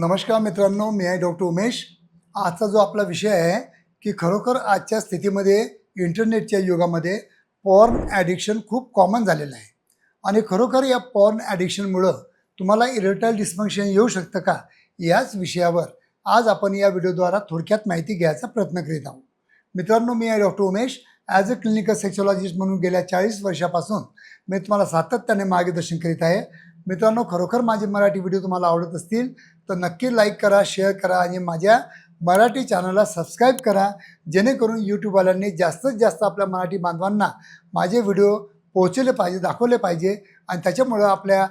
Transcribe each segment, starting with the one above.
नमस्कार मित्रांनो मी आहे डॉक्टर उमेश. आजचा जो आपला विषय आहे की खरोखर आजच्या स्थितीमध्ये इंटरनेटच्या युगामध्ये पॉर्न ॲडिक्शन खूप कॉमन झालेलं आहे. आणि खरोखर या पॉर्न ॲडिक्शनमुळं तुम्हाला इरेटाईल डिस्फंक्शन येऊ शकतं का? याच विषयावर आज आपण या व्हिडिओद्वारा थोडक्यात माहिती घ्यायचा प्रयत्न करीत आहोत. मित्रांनो मी आहे doctor Umesh. As a clinical sexologist म्हणून गेल्या चाळीस वर्षापासून मी तुम्हाला सातत्याने मार्गदर्शन करीत आहे. मित्रांनो खरोखर माझे मराठी व्हिडिओ तुम्हाला आवडत असतील तर नक्की लाईक करा शेअर करा आणि माझ्या मराठी चॅनलला सबस्क्राईब करा. जेणेकरून यूट्यूबवाल्यांनी जास्तीत जास्त आपल्या मराठी बांधवांना माझे व्हिडिओ पोहोचले पाहिजे दाखवले पाहिजे आणि त्याच्यामुळं आपल्या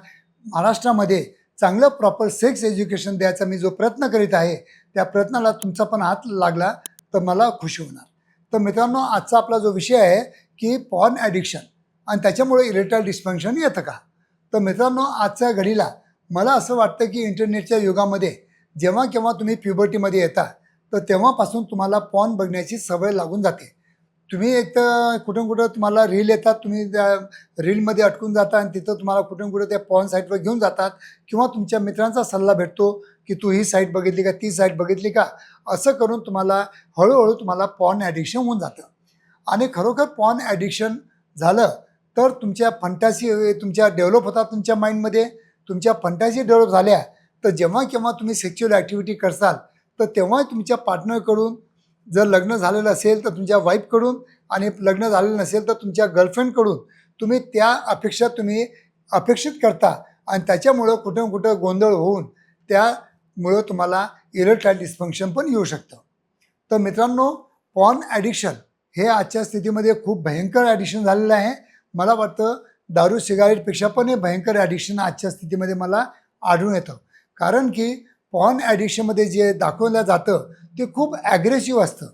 महाराष्ट्रामध्ये चांगलं प्रॉपर सेक्स एज्युकेशन द्यायचा मी जो प्रयत्न करीत आहे त्या प्रयत्नाला तुमचा पण हात लागला तर मला खुशी होणार. तर मित्रांनो आजचा आपला जो विषय आहे की पॉर्न ॲडिक्शन आणि त्याच्यामुळे इरेटाईल डिस्फंक्शन येतं का? तर मित्रांनो आजच्या घडीला मला असं वाटतं की इंटरनेटच्या युगामध्ये जेव्हा केव्हा तुम्ही प्युबर्टीमध्ये येता तर तेव्हापासून तुम्हाला पॉर्न बघण्याची सवय लागून जाते. तुम्ही एक तर कुठून कुठं तुम्हाला रील येतात तुम्ही त्या रीलमध्ये अटकून जाता आणि तिथं तुम्हाला कुठून कुठं त्या पॉर्न साईटवर घेऊन जातात किंवा तुमच्या मित्रांचा सल्ला भेटतो की तू ही साईट बघितली का ती साईट बघितली का? असं करून तुम्हाला हळूहळू तुम्हाला पॉर्न ॲडिक्शन होऊन जातं. आणि खरोखर पॉर्न ॲडिक्शन झालं तर तुमच्या फंटासी तुमच्या डेव्हलप होतात तुमच्या माइंडमध्ये तुमच्या फंटासी डेव्हलप झाल्या तर जेव्हा केव्हा तुम्ही सेक्च्युअल ॲक्टिव्हिटी करसाल तर तेव्हा तुमच्या पार्टनरकडून जर लग्न झालेलं असेल तर तुमच्या वाईफकडून आणि लग्न झालेलं नसेल तर तुमच्या गर्लफ्रेंडकडून तुम्ही त्या अपेक्षा तुम्ही अपेक्षित करता. आणि त्याच्यामुळं कुठं कुठं गोंधळ होऊन त्यामुळं तुम्हाला इरेटाईल डिस्फंक्शन पण येऊ शकतं. तर मित्रांनो पॉन ॲडिक्शन हे आजच्या स्थितीमध्ये खूप भयंकर ॲडिक्शन झालेलं आहे. मला वाटतं दारू सिगारेटपेक्षा पण हे भयंकर ॲडिक्शन आजच्या स्थितीमध्ये मला आढळून येतं. कारण की पॉर्न ॲडिक्शनमध्ये जे दाखवलं जातं ते खूप ॲग्रेसिव्ह असतं.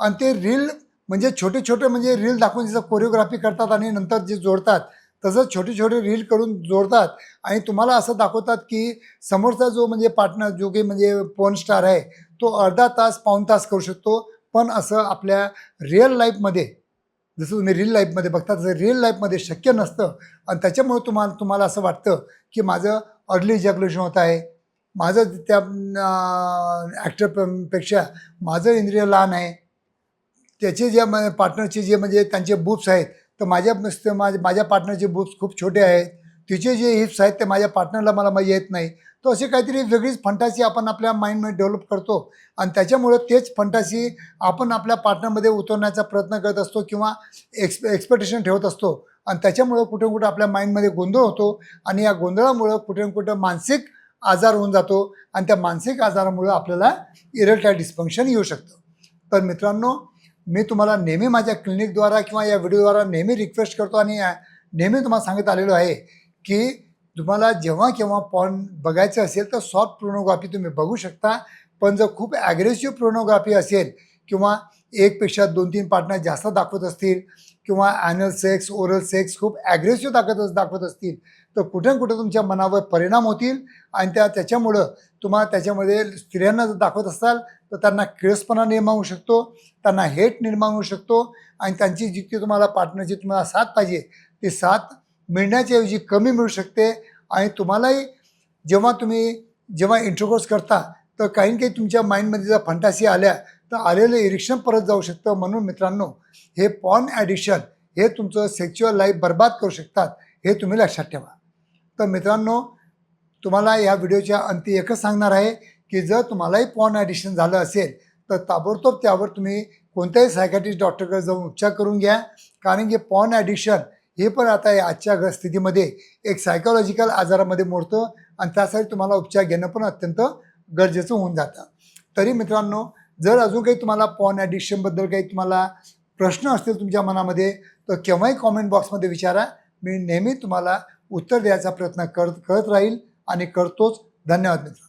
आणि ते रील म्हणजे छोटे छोटे म्हणजे रील दाखवून जसं कोरिओग्राफी करतात आणि नंतर जे जोडतात तसं छोटे छोटे रील करून जोडतात. आणि तुम्हाला असं दाखवतात की समोरचा जो म्हणजे पार्टनर जो काही म्हणजे पोन स्टार आहे तो अर्धा तास पाऊन तास करू शकतो. पण असं आपल्या रिअल लाईफमध्ये जसं तुम्ही रिअल लाईफमध्ये बघता तसं रिअल लाईफमध्ये शक्य नसतं. आणि त्याच्यामुळे तुम्हाला तुम्हाला असं वाटतं की माझं अर्ली जॅग्युलेशन होत आहे. माझं त्या ॲक्टरपेक्षा माझं इंद्रिय लहान आहे. त्याचे जे म- पार्टनरचे जे म्हणजे त्यांचे बुप्स आहेत तर माझ्या माझ्या माझ्या पार्टनरचे बुप्स खूप छोटे आहेत. तिचे जे हिप्स आहेत ते माझ्या पार्टनरला मला मजा येत नाही. तो अशी काहीतरी वेगळीच फंटासी आपण आपल्या माइंडमध्ये डेव्हलप करतो. आणि त्याच्यामुळं तेच फंटासी आपण आपल्या पार्टनरमध्ये उतरण्याचा प्रयत्न करत असतो किंवा एक्स एक्सपेक्टेशन ठेवत असतो. आणि त्याच्यामुळं कुठे कुठं आपल्या माइंडमध्ये गोंधळ होतो. आणि या गोंधळामुळं कुठे कुठं मानसिक आजार होऊन जातो. आणि त्या मानसिक आजारामुळं आपल्याला इरेटाईल डिस्फंक्शन येऊ शकतं. तर मित्रांनो मी तुम्हाला नेहमी माझ्या क्लिनिकद्वारा किंवा या व्हिडिओद्वारा नेहमी रिक्वेस्ट करतो आणि नेहमी तुम्हाला सांगत आलेलो आहे की तुम्हाला जेव्हा केव्हा पॉन बघायचं असेल तर सॉफ्ट प्रोनोग्राफी तुम्ही बघू शकता. पण जर खूप ॲग्रेसिव्ह प्रोनोग्राफी असेल किंवा एकपेक्षा दोन तीन पार्टनर जास्त दाखवत असतील किंवा ॲनल सेक्स ओरल सेक्स खूप ॲग्रेसिव्ह दाखवत दाखवत असतील तर कुठे ना तुमच्या मनावर परिणाम होतील आणि त्या त्याच्यामुळं तुम्हाला त्याच्यामध्ये स्त्रियांना जर दाखवत असाल तर त्यांना किळसपणा निर्माण होऊ शकतो त्यांना हेट निर्माण होऊ शकतो आणि त्यांची जितकी तुम्हाला पार्टनरची तुम्हाला साथ पाहिजे ती साथ मिळण्याच्या ऐवजी कमी मिळू शकते आणि तुम्हालाही जेव्हा तुम्ही जेव्हा इंट्रोकोर्स करता तर काही काही तुमच्या माइंडमध्ये जर फंटासी आल्या तर आलेलं इरिक्शन परत जाऊ शकतं. म्हणून मित्रांनो हे पॉर्न ॲडिक्शन हे तुमचं सेक्च्युअल लाईफ बर्बाद करू शकतात हे तुम्ही लक्षात ठेवा. तर मित्रांनो तुम्हाला या व्हिडिओच्या अंती एकच सांगणार आहे की जर तुम्हालाही पॉर्न ॲडिक्शन झालं असेल तर ताबडतोब त्यावर तुम्ही कोणत्याही सायकॅटिस्ट डॉक्टरकडे जाऊन उपचार करून घ्या. कारण की पॉर्न ॲडिक्शन हे पण आता या आजच्या स्थितीमध्ये एक सायकोलॉजिकल आजारामध्ये मोडतं आणि त्यासाठी तुम्हाला उपचार घेणं पण अत्यंत गरजेचं होऊन जातं. तरी मित्रांनो जर अजून काही तुम्हाला पॉर्न ॲडिक्शनबद्दल काही तुम्हाला प्रश्न असतील तुमच्या मनामध्ये तर केव्हाही कॉमेंट बॉक्समध्ये विचारा. मी नेहमी तुम्हाला उत्तर द्यायचा प्रयत्न करत करत राहील आणि करतोच. धन्यवाद मित्र